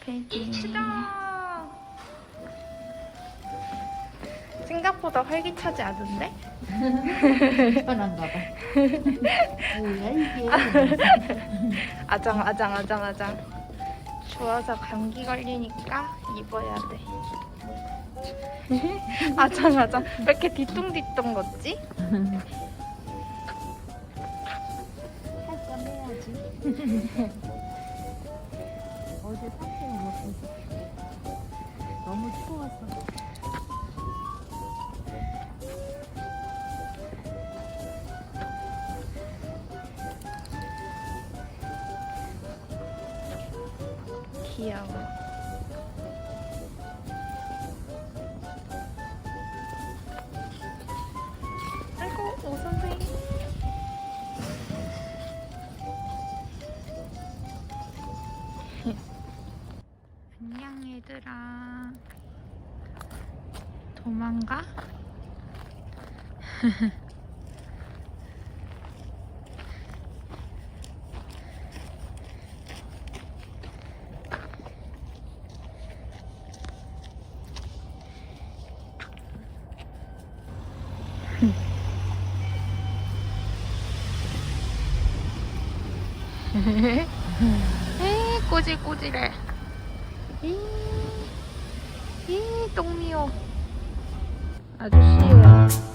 패딩. 생각보다 활기차지 않은데? 편한가 봐. 뭐야 이게? 아장 아장 아장 아장. 추워서 감기 걸리니까 입어야 돼. 아장 아장. 왜 이렇게 뒤뚱뒤뚱 걷지? 할건 해야지. 어제 삭힌 못해서 너무 추워서. 귀여워. 아이고 오 선생님. 안녕 얘들아. 도망가? 에이 꼬질꼬질해 이, 이 똥미워 아주 쉬워요